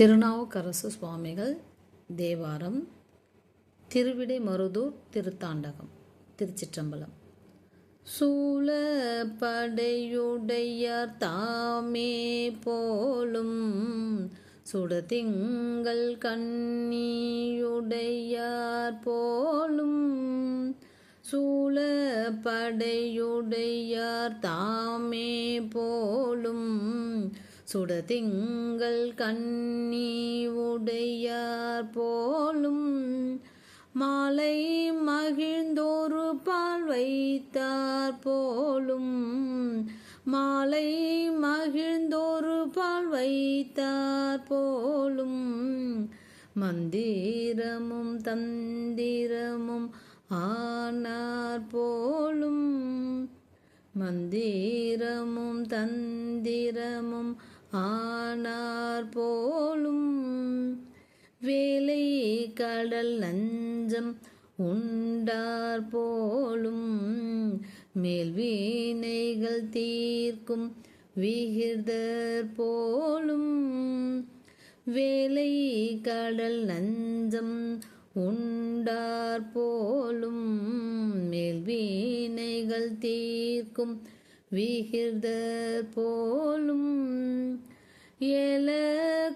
திருநாவுக்கரசு சுவாமிகள் தேவாரம் திருவிடை மருதூர் திருத்தாண்டகம் திருச்சிற்றம்பலம். சூழ படையுடையார் தாமே போலும் சுடதிங்கள் கண்ணியுடையார் போலும் சூழ படையுடையார் தாமே போலும் சுடதிங்கள் கண்ணி உடையார் போலும் மாலை மகிழ்ந்தோரு பால் வைத்தார் போலும் மாலை மகிழ்ந்தோரு பால் வைத்தார் போலும் மந்திரமும் தந்திரமும் ஆனார் போலும் மந்திரமும் தந்திரமும் ஆனார் போலும் வேலை கடல் நஞ்சம் உண்டார் போலும் மேல் வீணைகள் தீர்க்கும் விகிர்தர் போலும் வேலை கடல் நஞ்சம் உண்டார் போலும் மேல் வீணைகள் தீர்க்கும் விகிர்தர் போலும் ஏல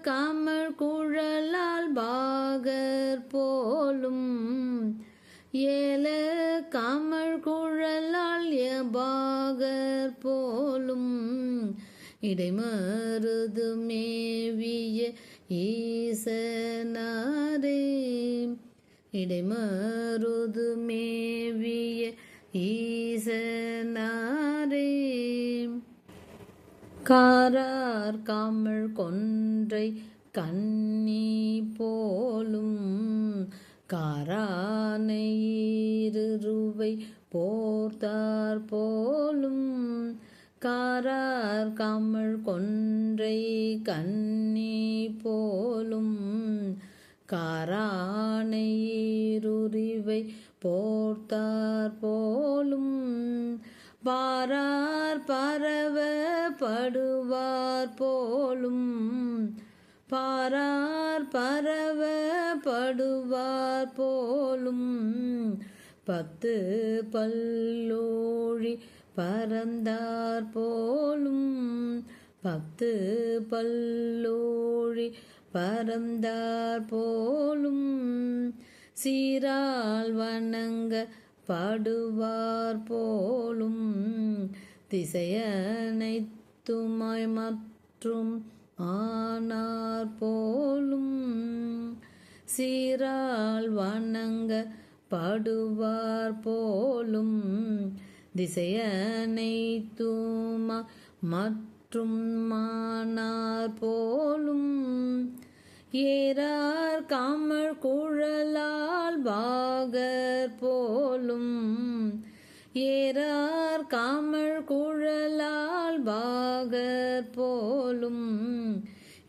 காமழ் குழலால் பாகர் போலும். ஏல காமழ் குழலால் பாகர் போலும். இடைமருது மேவிய ஈசனாரே. இடைமருது மேவிய ஈசனாரே. காரார் காமல் கொன்றை கண்ணி போலும் காரானை போர்த்தார் போலும் காரார் காமல் கொன்றை கண்ணி போலும் காரானை போர்த்தார் போலும் பாரார் பரவ படுவார் போலும். பாரார் பரவ படுவார் போலும். பத்து பல்லோழி பறந்தார் போலும். பத்து பல்லோழி பறந்தார் போலும். சீரால் வணங்க பாடுவார் போலும் திசையனைத்துமாய் மற்றும் ஆனார் போலும் சீரால் வணங்க பாடுவார் போலும் திசையனைத்துமா மற்றும் மானார் போலும் ஏறார் காமழ் குழலால் பாகர் போ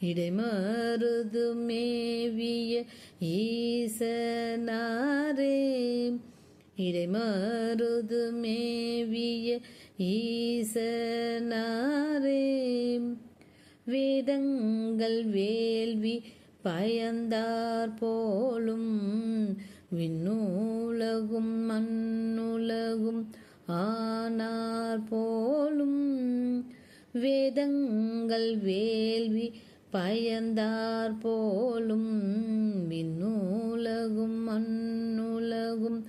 இடைமருது மேவிய ஈசனாரே. இடைமருது மேவிய ஈசனாரே. வேதங்கள் வேள்வி பயந்தார் போலும் விண்ணூலகும் மண்ணுலகும் ஆனார் போலும் வேதங்கள் வேள்வி பயந்தார் போலும் விண்ணூலகும் மண்ணுலகும்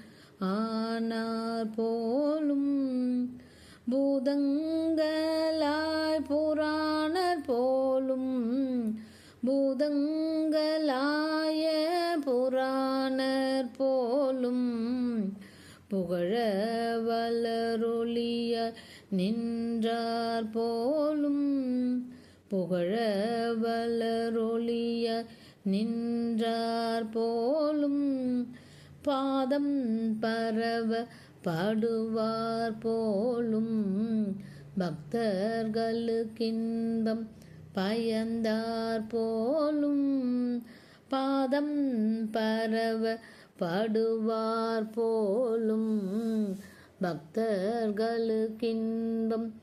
ஆனார் போலும் பூதங்களாய் புராணர் போலும் பூதங்களாய புராணர் போலும் புகழ வளரொளிய நின்றார் போலும் புகழ வளரொழிய நின்றார் போலும் பாதம் பரவ பாடுவார் போலும் பக்தர்களுக்கின்பம் பயந்தார் போலும் பாதம் பரவ படுவார் போலும் பக்தர்களுக்கின்பம்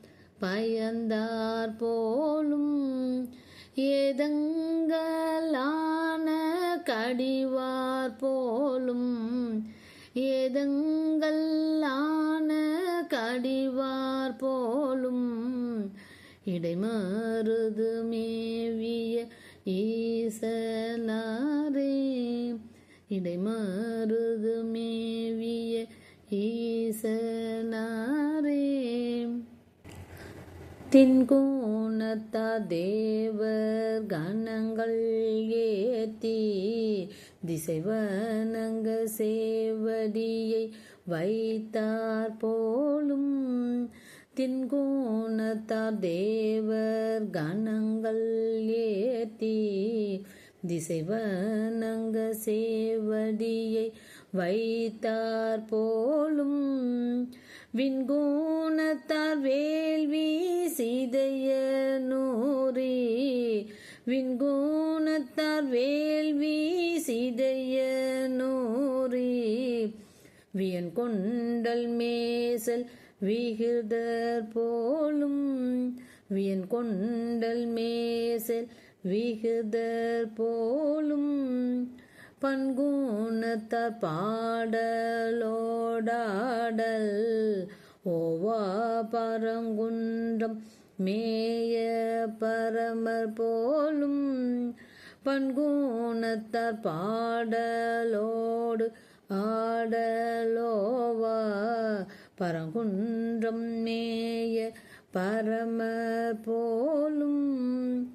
பயந்தார் போலும் அடிவார் போலும் ஏதங்கல்லான கடிவார் போலும் இடைமருது மேவிய ஈசனாரே இடைமருது மேவிய ஈசனாரே தின்கோணத்த தேவர் கணங்கள் ஏத்தி திசைவனங்க சேவடியை வைத்தார் போலும் தின்கோணத்தார் தேவர் கணங்கள் ஏத்தி திசைவனங்க சேவடியை வைத்தார் போலும் விண்கோணத்தார் வேள்வி சிதைய நூறி விண்கோணத்தார் வேள்வி சிதைய நோரி வியன் கொண்டல் மேசல் விகிதர் போலும் வியன் கொண்டல் மேசல் விகிதர் போலும் பண்கூணத்தார் பாடலோடாடல் ஓவா பரங்குன்றம் மேய பரமர் போலும் பண்கோணத்தார் பாடலோடு ஆடலோவா? பரங்குன்றம் மேய பரமர் போலும்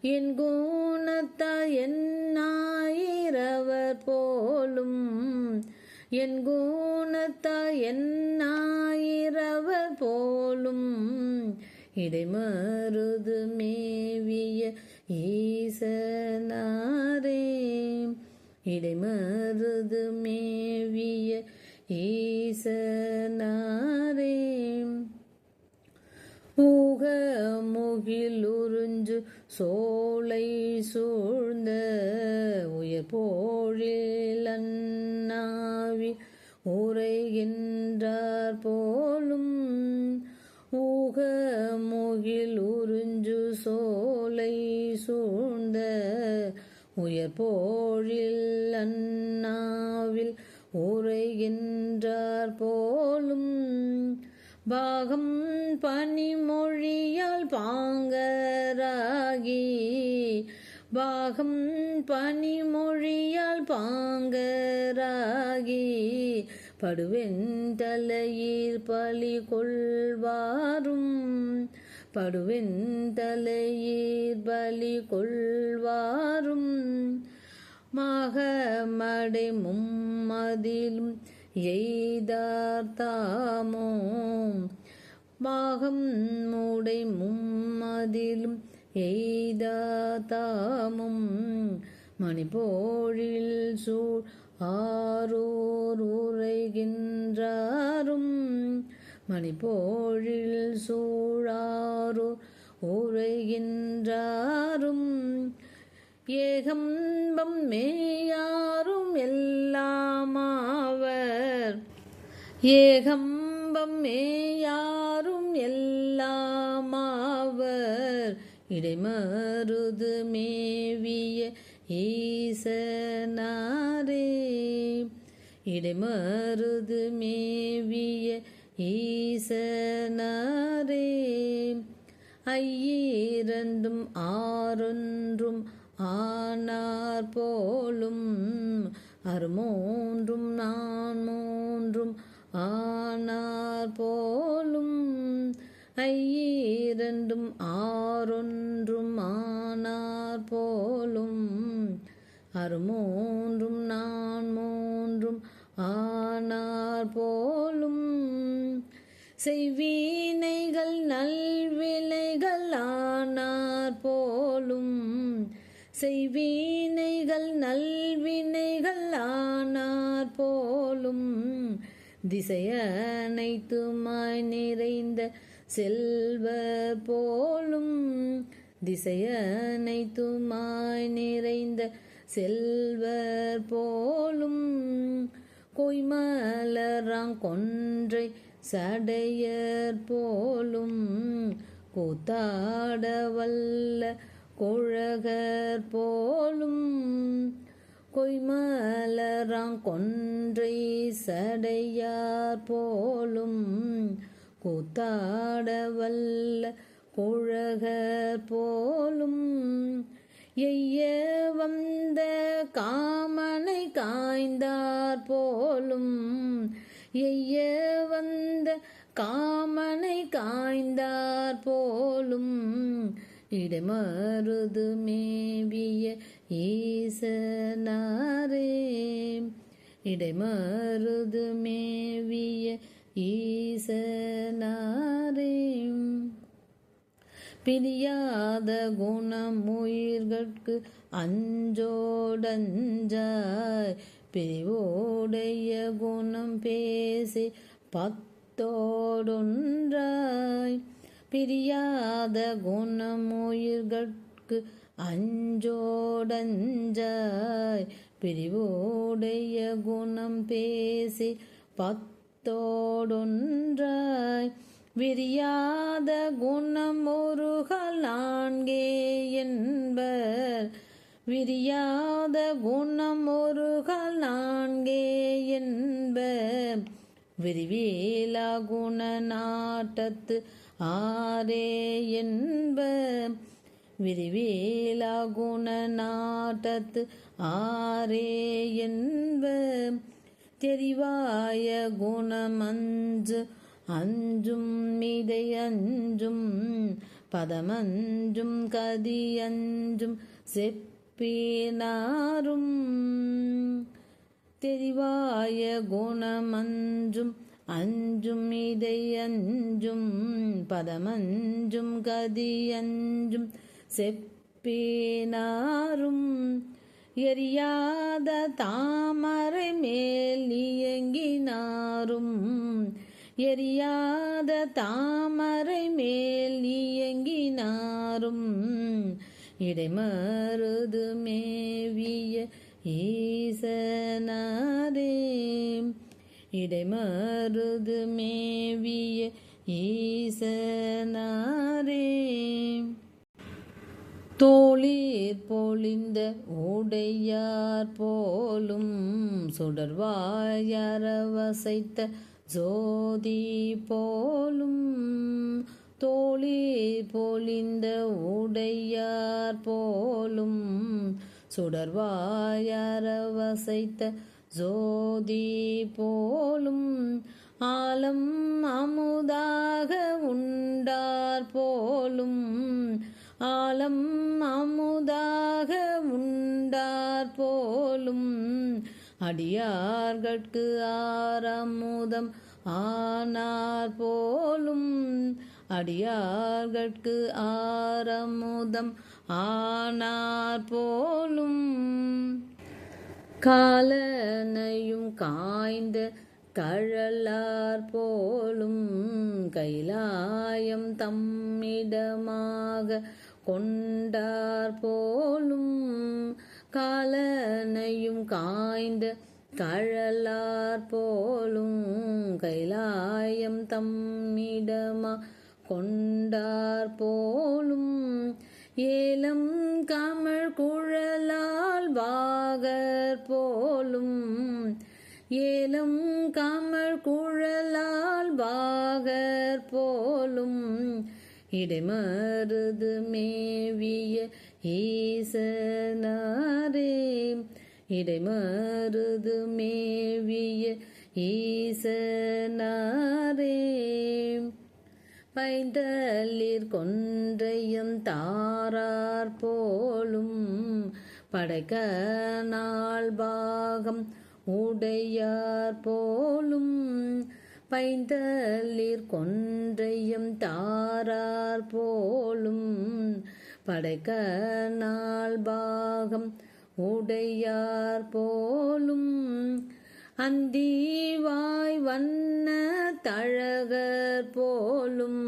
என் கோணத்தார் என்னாயிரவர் போலும்? என் கோணத்தார் என்னாயிரவர் போலும்? இடைமருது மேவிய ஈசனாரே. இடைமருது மேவிய ஈசனாரே. ஊக முகிலுறிஞ்சு சோலை சூழ்ந்த உயர் போழில் அண்ணாவி உரைகின்றார் போல் ஊக முகில் உறிஞ்சு சோலை சூழ்ந்த உயர் போழில் அண்ணாவில் உரைகின்றார் போலும் பாகம் பனிமொழியால் பாங்கராகி பாகம் பனிமொழியால் பாங்கராகி படுவெந்தலையீர் பலி கொள்வாரும் படுவெந்தலையீர் பலி கொள்வாரும். மகமடை மும்மதிலும் எய்தார் தாமோ பாகம் மூடை மும்மதிலும் எய்தாதாமும் மணிபோழில் சூழ் ஆரோர் உரைகின்றாரும். மணிப்போழில் சூழாரோ உரைகின்றாரும் ஏகம்பம் மேயாரும் எல்லாமாவர். ஏகம்பம் மேயாரும் எல்லாமாவர். இடைமருது மேவிய ஈசனாரே. இடைமருது மேவிய ஈசனாரே ஐயிரண்டும் ஆறொன்றும் ஆனார் போலும் அருமூன்றும் நான் மூன்றும் ஆனார் போலும் ஐயிரண்டும் ஆறொன்றும் ஆனார் போலும் அருமூன்றும் நான் மூன்றும் ஆனார் போலும் செய்வீனைகள் நல்வினைகள் ஆனார் போலும். செய்வீனைகள் நல்வினைகள் ஆனார் போலும். திசையனைத்துமாய் நிறைந்த செல்வர் போலும். திசையனைத்துமாய் நிறைந்த செல்வர் போலும். கொய்மலராங்கொன்றை சடையர் போலும் கூத்தாட வல்ல குழகர் போலும் கொய்மலராங் கொன்றை சடையார் போலும் கூத்தாட வல்ல குழகர் போலும் எய்ய வந்த காமனை காய்ந்தார் போலும் எய்ய வந்த காமனை காய்ந்தார் போலும் இடமருது மேவிய ஈசனாரே. இடைமருது மேவிய ஈசனாரே. பிரியாத குணம் உயிர்கட்கு அஞ்சோடஞ்சாய். பிரிவோடைய குணம் பேசி பத்தோடொன்றாய். பிரியாத குணம் உயிர்கட்கு அஞ்சோடஞ்சாய். பிரிவோடைய குணம் பேசி பத்தோடொன்றாய். விரியாத குணம் ஒருகள் நான்கே என்பர். விரியாத உண்ணம் ஒரு கால் நான்கே என்ப. விரிவேலா குண நாட்டத்து ஆரே என்ப. விரிவேலா குண நாட்டத்து ஆரே என்ப. தெரிவாய குணமஞ்சு அஞ்சும் மிதை அஞ்சும் பதமஞ்சும் கதியஞ்சும் செப்பினாரும் தெரிவாய குணமஞ்சும் அஞ்சும் இதையஞ்சும் பதமஞ்சும் கதியஞ்சும் செப்பேனாரும். எரியாத தாமரை மேல் இயங்கினாரும். எரியாத தாமரை மேல் இயங்கினாரும். இடைமருது மேவிய ஈசனாரே இடைமருது மேவிய ஈசனாரே தோளிர் பொழிந்த உடையார் போலும் சுடர்வாயரவசைத்த ஜோதி போலும் தோளிர் பொழிந்த உடையார் போலும். சுடர்வாயரவசைத்த ஜோதி போலும். ஆலம் அமுதாக உண்டார் போலும். ஆலம் அமுதாக உண்டார் போலும். அடியார்கட்கு ஆரமுதம் ஆனார் போலும். அடியார்கட்கு ஆரமுதம் ஆனார் போலும். காலனையும் காய்ந்த தழலார் போலும். கைலாயம் தம்மிடமாக கொண்டார் போலும். காலனையும் காய்ந்த தழலார் போலும். கைலாயம் தம்மிடமா கொண்டார் போலும் ஏலம் கமழ் குழலால் வாகர் போலும் ஏலம் கமழ் குழலால் வாகர் போலும் இடைமருது மேவிய ஈசனாரே இடைமருது மேவிய ஈசனாரே. பைந்தளிர் கொன்றையும் தாரார் போலும் படைக்க நாள் பாகம் உடையார் போலும் பைந்தளிர் கொன்றையும் தாரார் போலும் படைக்க நாள் பாகம் உடையார் போலும் அந்தீவாய் வண்ண தழகர் போலும்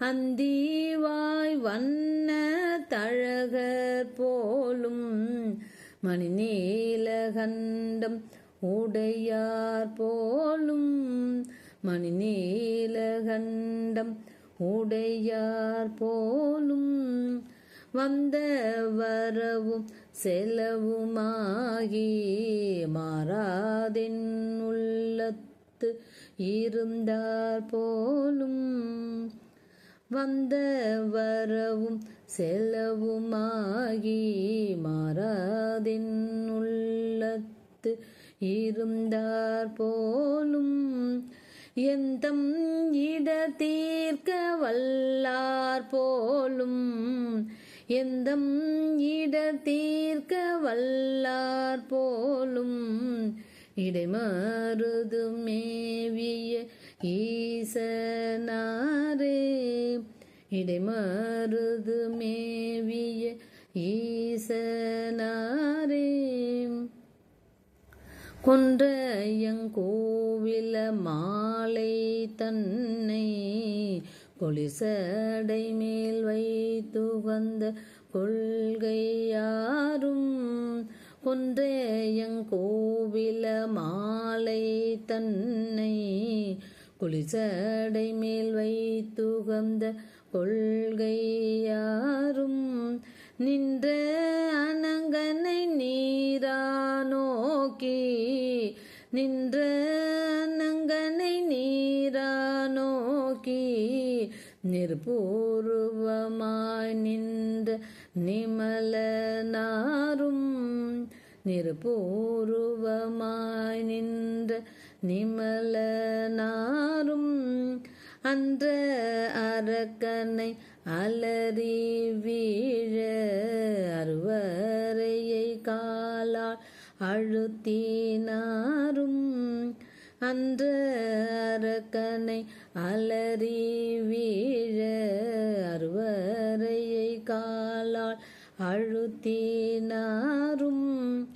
அந்தீவாய் வண்ண தழகர் போலும் மணிநீலகண்டம் உடையார் போலும் மணிநீலகண்டம் உடையார் போலும் வந்த வரவும் செலவுமாகி மாறாதென் உள்ளத்து இருந்தார் போலும் வந்த வரவும் செலவுமாகி மாறாதென் உள்ளத்து இருந்தார் போலும் எந்தம் இட தீர்க்க வல்லார் போலும் எந்தம் இட தீர்க்க வல்லார் போலும் இடைமருது மேவிய ஈசனாரே. இடைமருது மேவிய ஈசனாரே. கொன்றையங்கோவில மாலை தன்னை கொலிசடை மேல் வைத்து வந்த கொள்கையாரும் கொன்றையங்கோவில மாலை தன்னை குளிசடை மேல் வைத்து வந்த கொள்கையாரும் நின்ற அனங்கனை நீரா நோக்கி நின்ற அனங்கனை நீரா நோக்கி நிற்பூர்வமாய் நின்ற நிமலனாரும் நிற்பூர்வமாய் நின்ற நிமலனாரும் அன்ற அரக்கனை அலறி வீழ அறுவரையை காலால் அழுத்தினாரும் அன்ற அரக்கனை அலறி வீழ அறுவரையை காலால் அழுத்தினாரும்.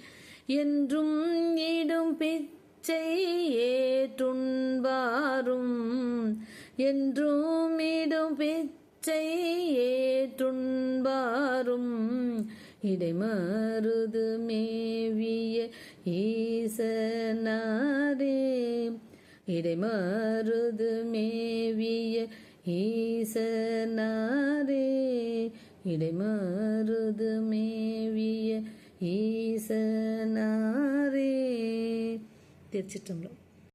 என்றும் இடும் பிச்சை ஏற்றுண்பாரும். என்றும் இடும் பிச்சை ஏற்றுண்பாரும். இடைமருது மேவிய ஈசனாரே. இடைமாறுது மேவிய ஈசனாரே. இடைமாறுது மேவிய ஈசனாரே. திருச்சிற்றம்பலம்.